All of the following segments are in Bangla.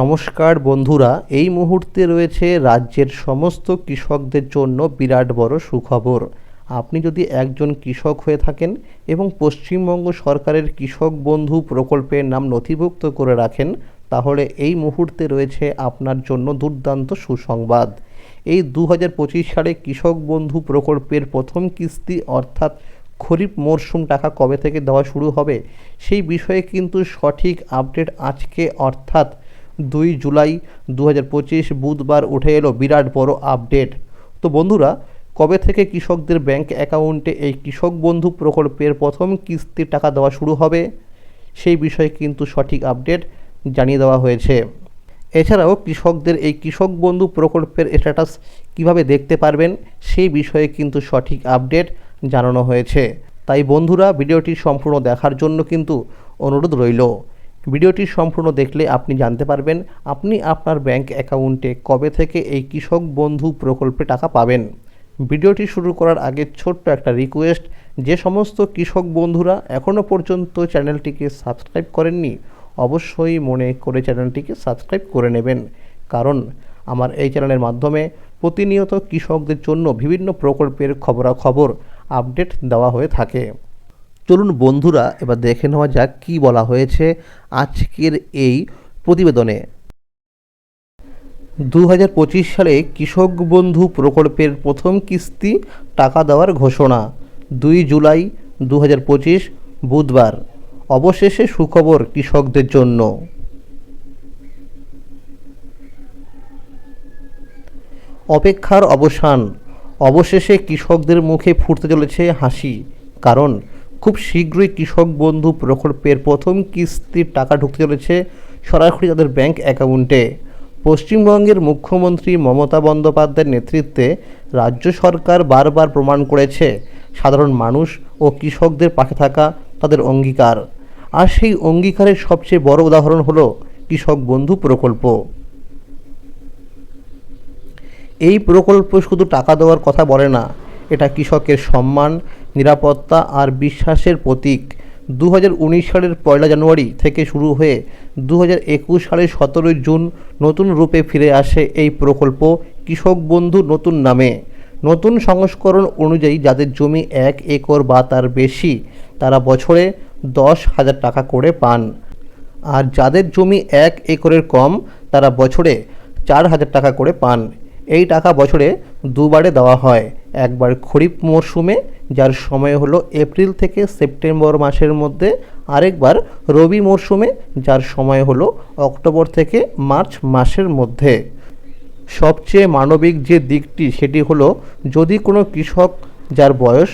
নমস্কার বন্ধুরা, এই মুহূর্তে রয়েছে রাজ্যের সমস্ত কৃষকদের জন্য বিরাট বড় সুখবর। আপনি যদি একজন কৃষক হয়ে থাকেন এবং পশ্চিমবঙ্গ সরকারের কৃষক বন্ধু প্রকল্পের নাম নথিভুক্ত করে রাখেন, তাহলে এই মুহূর্তে রয়েছে আপনার জন্য দুর্দান্ত সুসংবাদ। এই দু পঁচিশ সালে কৃষক বন্ধু প্রকল্পের প্রথম কিস্তি অর্থাৎ খরিফ মরশুম টাকা কবে থেকে দেওয়া শুরু হবে, সেই বিষয়ে কিন্তু সঠিক আপডেট আজকে অর্থাৎ দুই জুলাই দু হাজার পঁচিশ বুধবার উঠে এলো বিরাট বড় আপডেট। তো বন্ধুরা, কবে থেকে কৃষকদের ব্যাংক অ্যাকাউন্টে এই কৃষক বন্ধু প্রকল্পের প্রথম কিস্তির টাকা দেওয়া শুরু হবে, সেই বিষয়ে কিন্তু সঠিক আপডেট জানিয়ে দেওয়া হয়েছে। এছাড়াও কৃষকদের এই কৃষক বন্ধু প্রকল্পের স্ট্যাটাস কীভাবে দেখতে পারবেন, সেই বিষয়ে কিন্তু সঠিক আপডেট জানানো হয়েছে। তাই বন্ধুরা, ভিডিওটি সম্পূর্ণ দেখার জন্য কিন্তু অনুরোধ রইল। ভিডিওটি সম্পূর্ণ দেখলে আপনি জানতে পারবেন আপনি আপনার ব্যাংক অ্যাকাউন্টে কবে থেকে এই কৃষক বন্ধু প্রকল্পে টাকা পাবেন। ভিডিওটি শুরু করার আগে ছোট্ট একটা রিকোয়েস্ট যে সমস্ত কৃষক বন্ধুরা এখনও পর্যন্ত চ্যানেলটিকে সাবস্ক্রাইব করেননি, অবশ্যই মনে করে চ্যানেলটিকে সাবস্ক্রাইব করে নেবেন। কারণ আমার এই চ্যানেলের মাধ্যমে প্রতিনিয়ত কৃষকদের জন্য বিভিন্ন প্রকল্পের খবরাখবর, আপডেট দেওয়া হয়ে থাকে। চলুন বন্ধুরা, এবার দেখে নেওয়া যাক কী বলা হয়েছে আজকের এই প্রতিবেদনে। দু হাজার পঁচিশ সালে কৃষক বন্ধু প্রকল্পের প্রথম কিস্তি টাকা দেওয়ার ঘোষণা, দুই জুলাই দু হাজার পঁচিশ, বুধবার। অবশেষে সুখবর কৃষকদের জন্য। অপেক্ষার অবসান। অবশেষে কৃষকদের মুখে ফুটতে চলেছে হাসি, কারণ খুব শীঘ্রই কৃষক বন্ধু প্রকল্পের প্রথম কিস্তির টাকা ঢুকতে চলেছে সরাসরি তাদের ব্যাংক অ্যাকাউন্টে। পশ্চিমবঙ্গের মুখ্যমন্ত্রী মমতা বন্দ্যোপাধ্যায়ের নেতৃত্বে রাজ্য সরকার বারবার প্রমাণ করেছে, সাধারণ মানুষ ও কৃষকদের পাশে থাকা তাদের অঙ্গীকার। আর সেই অঙ্গীকারের সবচেয়ে বড় উদাহরণ হলো কৃষক বন্ধু প্রকল্প। এই প্রকল্প শুধু টাকা দেওয়ার কথা বলে না, এটা কৃষকের সম্মান নিরাপত্তা আর বিশ্বাসের প্রতীক। দু হাজার উনিশ সালের পয়লা জানুয়ারি থেকে শুরু হয়ে দু সালের সতেরোই জুন নতুন রূপে ফিরে আসে এই প্রকল্প কৃষক বন্ধু নতুন নামে। নতুন সংস্করণ অনুযায়ী যাদের জমি এক একর বা তার বেশি, তারা বছরে দশ হাজার টাকা করে পান। আর যাদের জমি এক একরের কম, তারা বছরে চার হাজার টাকা করে পান। এই টাকা বছরে দুবারে দেওয়া হয়। একবার খরিফ মরশুমে, যার সময় হলো এপ্রিল থেকে সেপ্টেম্বর মাসের মধ্যে, আরেকবার রবি মরশুমে, যার সময় হলো অক্টোবর থেকে মার্চ মাসের মধ্যে। সবচেয়ে মানবিক যে দিকটি, সেটি হলো যদি কোনো কৃষক যার বয়স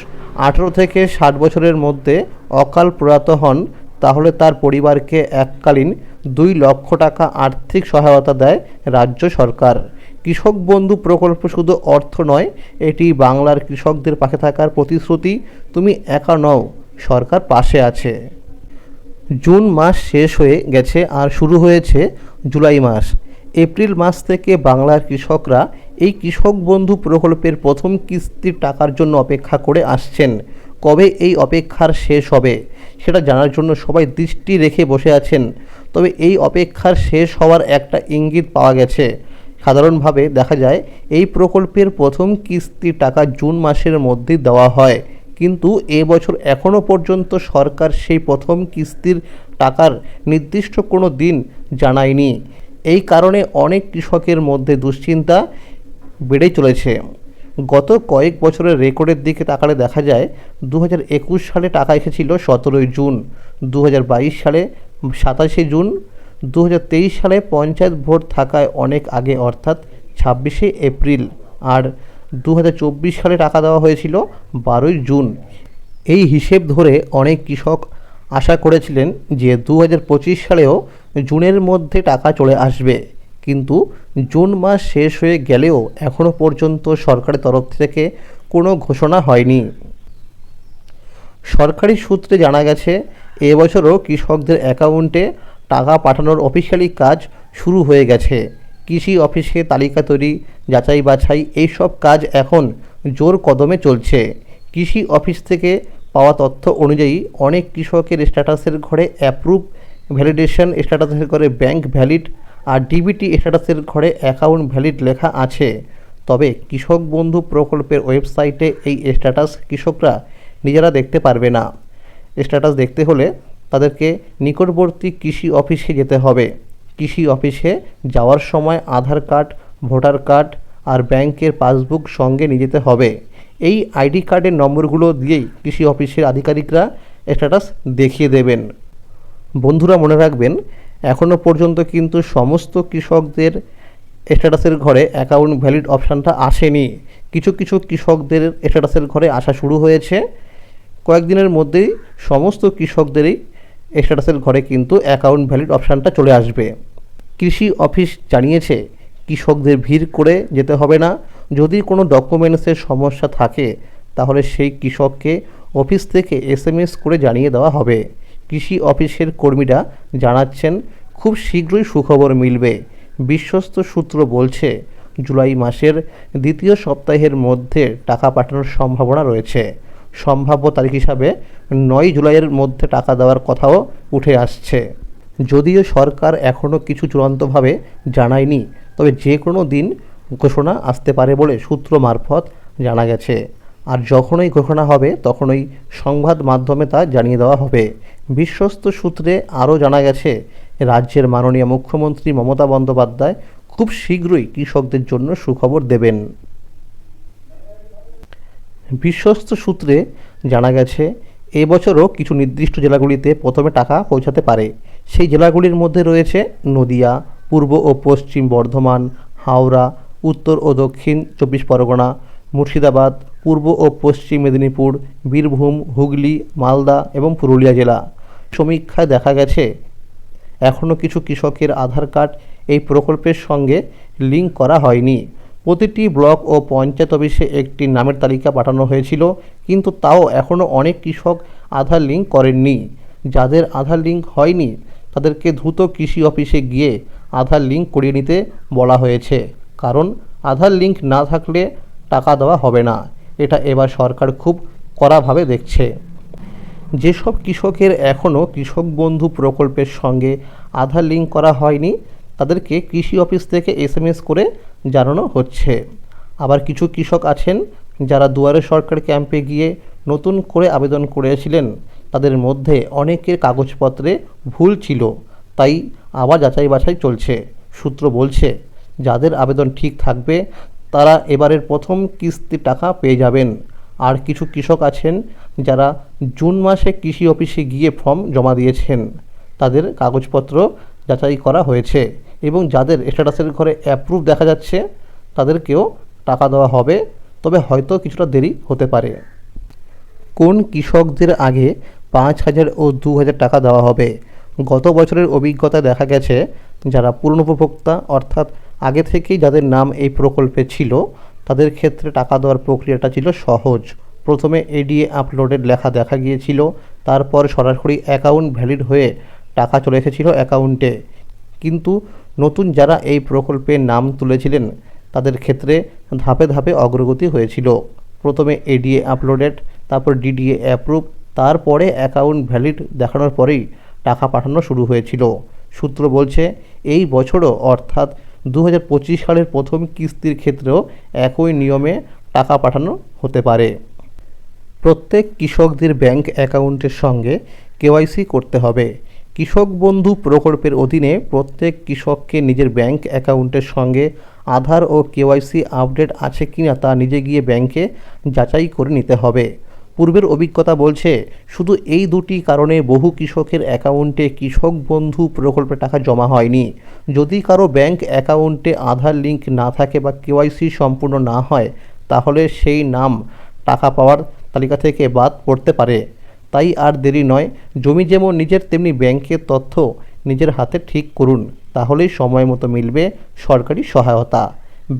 আঠেরো থেকে ষাট বছরের মধ্যে অকাল প্রয়াত হন, তাহলে তার পরিবারকে এককালীন দুই লক্ষ টাকা আর্থিক সহায়তা দেয় রাজ্য সরকার। কৃষক বন্ধু প্রকল্প শুধু অর্থ নয়, এটি বাংলার কৃষকদের পাশে থাকার প্রতিশ্রুতি। তুমি একা নও, সরকার পাশে আছে। জুন মাস শেষ হয়ে গেছে আর শুরু হয়েছে জুলাই মাস। এপ্রিল মাস থেকে বাংলার কৃষকরা এই কৃষক বন্ধু প্রকল্পের প্রথম কিস্তির টাকার জন্য অপেক্ষা করে আসছেন। কবে এই অপেক্ষার শেষ হবে, সেটা জানার জন্য সবাই দৃষ্টি রেখে বসে আছেন। তবে এই অপেক্ষার শেষ হওয়ার একটা ইঙ্গিত পাওয়া গেছে। সাধারণভাবে দেখা যায়, এই প্রকল্পের প্রথম কিস্তির টাকা জুন মাসের মধ্যেই দেওয়া হয়। কিন্তু এবছর এখনও পর্যন্ত সরকার সেই প্রথম কিস্তির টাকার নির্দিষ্ট কোনো দিন জানায়নি। এই কারণে অনেক কৃষকের মধ্যে দুশ্চিন্তা বেড়েই চলেছে। গত কয়েক বছরের রেকর্ডের দিকে তাকালে দেখা যায় দু হাজার একুশ সালে টাকা এসেছিল সতেরোই জুন দু হাজার বাইশ সালে সাতাশে জুন দু হাজার তেইশ সালে পঞ্চায়েত ভোট থাকায় অনেক আগে, অর্থাৎ ছাব্বিশে এপ্রিল। আর দু হাজার চব্বিশ সালে টাকা দেওয়া হয়েছিল বারোই জুন। এই হিসেব ধরে অনেক কৃষক আশা করেছিলেন যে দু হাজার পঁচিশ সালেও জুনের মধ্যে টাকা চলে আসবে। কিন্তু জুন মাস শেষ হয়ে গেলেও এখনও পর্যন্ত সরকারের তরফ থেকে কোনো ঘোষণা হয়নি। সরকারি সূত্রে জানা গেছে এবছরও কৃষকদের অ্যাকাউন্টে টাকা পাঠানোর অফিসিয়ালি কাজ শুরু হয়ে গেছে। কৃষি অফিসে তালিকা তৈরি, যাচাই বাছাই, এইসব কাজ এখন জোর কদমে চলছে। কৃষি অফিস থেকে পাওয়া তথ্য অনুযায়ী অনেক কৃষকের স্ট্যাটাসের ঘরে অ্যাপ্রুভ ভ্যালিডেশন স্ট্যাটাসের ঘরে ব্যাংক ভ্যালিড আর ডিবিটি স্ট্যাটাসের ঘরে অ্যাকাউন্ট ভ্যালিড লেখা আছে। তবে কৃষক বন্ধু প্রকল্পের ওয়েবসাইটে এই স্ট্যাটাস কৃষকরা নিজেরা দেখতে পারবে না। স্ট্যাটাস দেখতে হলে তাদেরকে নিকটবর্তী কৃষি অফিসে যেতে হবে। কৃষি অফিসে যাওয়ার সময় আধার কার্ড, ভোটার কার্ড আর ব্যাংকের পাসবুক সঙ্গে নিয়ে যেতে হবে। এই আইডি কার্ডের নম্বরগুলো দিয়েই কৃষি অফিসের আধিকারিকরা স্ট্যাটাস দেখিয়ে দেবেন। বন্ধুরা, মনে রাখবেন এখনও পর্যন্ত কিন্তু সমস্ত কৃষকদের স্ট্যাটাসের ঘরে অ্যাকাউন্ট ভ্যালিড অপশানটা আসেনি। কিছু কিছু কৃষকদের স্ট্যাটাসের ঘরে আসা শুরু হয়েছে। কয়েকদিনের মধ্যেই সমস্ত কৃষকদেরই স্ট্যাটাসের ঘরে কিন্তু অ্যাকাউন্ট ভ্যালিড অপশানটা চলে আসবে। কৃষি অফিস জানিয়েছে, কৃষকদের ভিড় করে যেতে হবে না। যদি কোনো ডকুমেন্টসের সমস্যা থাকে, তাহলে সেই কৃষককে অফিস থেকে এসএমএস করে জানিয়ে দেওয়া হবে। কৃষি অফিসের কর্মীরা জানাচ্ছেন, খুব শীঘ্রই সুখবর মিলবে। বিশ্বস্ত সূত্র বলছে, জুলাই মাসের দ্বিতীয় সপ্তাহের মধ্যে টাকা পাঠানোর সম্ভাবনা রয়েছে। সম্ভাব্য তারিখ হিসাবে নয় জুলাইয়ের মধ্যে টাকা দেওয়ার কথাও উঠে আসছে। যদিও সরকার এখনও কিছু চূড়ান্তভাবে জানায়নি, তবে যে কোনো দিন ঘোষণা আসতে পারে বলে সূত্র মারফত জানা গেছে। আর যখনই ঘোষণা হবে, তখনই সংবাদ মাধ্যমে তা জানিয়ে দেওয়া হবে। বিশ্বস্ত সূত্রে আরও জানা গেছে, রাজ্যের মাননীয় মুখ্যমন্ত্রী মমতা বন্দ্যোপাধ্যায় খুব শীঘ্রই কৃষকদের জন্য সুখবর দেবেন। বিশ্বস্ত সূত্রে জানা গেছে এবছরও কিছু নির্দিষ্ট জেলাগুলিতে প্রথমে টাকা পৌঁছাতে পারে। সেই জেলাগুলির মধ্যে রয়েছে নদিয়া, পূর্ব ও পশ্চিম বর্ধমান, হাওড়া, উত্তর ও দক্ষিণ চব্বিশ পরগনা, মুর্শিদাবাদ, পূর্ব ও পশ্চিম মেদিনীপুর, বীরভূম, হুগলি, মালদা এবং পুরুলিয়া জেলা। সমীক্ষায় দেখা গেছে এখনও কিছু কৃষকের আধার কার্ড এই প্রকল্পের সঙ্গে লিঙ্ক করা হয়নি। প্রতিটি ব্লক ও পঞ্চায়েত অফিসে একটি নামের তালিকা পাঠানো হয়েছিল, কিন্তু তাও এখনও অনেক কৃষক আধার লিঙ্ক করেননি। যাদের আধার লিঙ্ক হয়নি, তাদেরকে দ্রুত কৃষি অফিসে গিয়ে আধার লিঙ্ক করিয়ে নিতে বলা হয়েছে। কারণ, আধার লিঙ্ক না থাকলে টাকা দেওয়া হবে না। এটা এবার সরকার খুব কড়াভাবে দেখছে। যেসব কৃষকের এখনও কৃষক বন্ধু প্রকল্পের সঙ্গে আধার লিঙ্ক করা হয়নি তাদেরকে কৃষি অফিস থেকে এসএমএস করে জানানো হচ্ছে। আবার কিছু কৃষক আছেন যারা দুয়ারে সরকার ক্যাম্পে গিয়ে নতুন করে আবেদন করেছিলেন। তাদের মধ্যে অনেকের কাগজপত্রে ভুল ছিল, তাই আবার যাচাই বাছাই চলছে। সূত্র বলছে, যাদের আবেদন ঠিক থাকবে, তারা এবারের প্রথম কিস্তির টাকা পেয়ে যাবেন। আর কিছু কৃষক আছেন যারা জুন মাসে কৃষি অফিসে গিয়ে ফর্ম জমা দিয়েছেন। তাদের কাগজপত্র যাচাই করা হয়েছে। এবং যাদের স্ট্যাটাসের ঘরে অ্যাপ্রুভ দেখা যাচ্ছে, তাদেরকেও টাকা দেওয়া হবে। তবে হয়তো কিছুটা দেরি হতে পারে। কোন কৃষকদের আগে পাঁচ হাজার ও দু হাজার টাকা দেওয়া হবে? গত বছরের অভিজ্ঞতা দেখা গেছে, যারা পুরনোপভোক্তা অর্থাৎ আগে থেকেই যাদের নাম এই প্রকল্পে ছিল, তাদের ক্ষেত্রে টাকা দেওয়ার প্রক্রিয়াটা ছিল সহজ। প্রথমে এডিএ আপলোডের লেখা দেখা গিয়েছিল, তারপর সরাসরি অ্যাকাউন্ট ভ্যালিড হয়ে টাকা চলে এসেছিল অ্যাকাউন্টে কিন্তু নতুন যারা এই প্রকল্পে নাম তুলেছিলেন, তাদের ক্ষেত্রে ধাপে ধাপে অগ্রগতি হয়েছিল। প্রথমে এডিএ আপলোডেড তারপর ডিডিএ অ্যাপ্রুভ তারপরে অ্যাকাউন্ট ভ্যালিড দেখানোর পরেই টাকা পাঠানো শুরু হয়েছিল। সূত্র বলছে, এই বছরও অর্থাৎ দু হাজার পঁচিশ সালের প্রথম কিস্তির ক্ষেত্রেও একই নিয়মে টাকা পাঠানো হতে পারে। প্রত্যেক কৃষকদের ব্যাংক অ্যাকাউন্টের সঙ্গে কেওয়াইসি করতে হবে। কৃষক বন্ধু প্রকল্পের অধীনে প্রত্যেক কৃষককে নিজের ব্যাংক অ্যাকাউন্টের সঙ্গে আধার ও কেওয়াইসি আপডেট আছে কিনা তা নিজে গিয়ে ব্যাংকে যাচাই করে নিতে হবে। পূর্বের অভিজ্ঞতা বলছে, শুধু এই দুটি কারণে বহু কৃষকের অ্যাকাউন্টে কৃষক বন্ধু প্রকল্পে টাকা জমা হয়নি। যদি কারও ব্যাংক অ্যাকাউন্টে আধার লিঙ্ক না থাকে বা কেওয়াইসি সম্পূর্ণ না হয়, তাহলে সেই নাম টাকা পাওয়ার তালিকা থেকে বাদ পড়তে পারে। তাই আর দেরি নয়। জমি যেমন নিজের, তেমনি ব্যাংকের তথ্য নিজের হাতে ঠিক করুন। তাহলেই সময় মতো মিলবে সরকারি সহায়তা।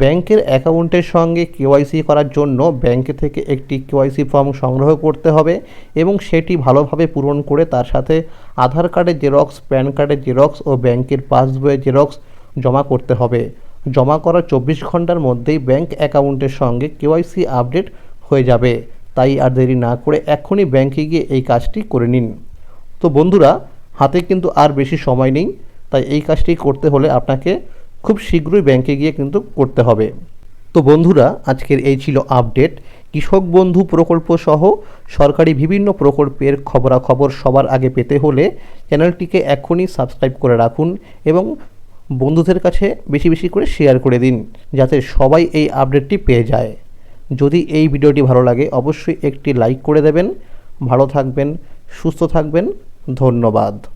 ব্যাংকের অ্যাকাউন্টের সঙ্গে কেওয়াইসি করার জন্য ব্যাংকে থেকে একটি কেওয়াইসি ফর্ম সংগ্রহ করতে হবে এবং সেটি ভালোভাবে পূরণ করে তার সাথে আধার কার্ডের জেরক্স, প্যান কার্ডের জেরক্স ও ব্যাংকের পাসবইয়ের জেরক্স জমা করতে হবে। জমা করার চব্বিশ ঘণ্টার মধ্যেই ব্যাংক অ্যাকাউন্টের সঙ্গে কেওয়াইসি আপডেট হয়ে যাবে। তাই আর দেরি না করে এক্ষুনি ব্যাংকে গিয়ে এই কাজটি করে নিন। তো বন্ধুরা, হাতে কিন্তু আর বেশি সময় নেই, তাই এই কাজটি করতে হলে আপনাকে খুব শীঘ্রই ব্যাংকে গিয়ে কিন্তু করতে হবে। তো বন্ধুরা, আজকের এই ছিল আপডেট। কৃষক বন্ধু প্রকল্প সহ সরকারি বিভিন্ন প্রকল্পের খবরাখবর সবার আগে পেতে হলে চ্যানেলটিকে এখনই সাবস্ক্রাইব করে রাখুন এবং বন্ধুদের কাছে বেশি বেশি করে শেয়ার করে দিন, যাতে সবাই এই আপডেটটি পেয়ে যায়। যদি এই ভিডিওটি ভালো লাগে, অবশ্যই একটি লাইক করে দেবেন। ভালো থাকবেন, সুস্থ থাকবেন। ধন্যবাদ।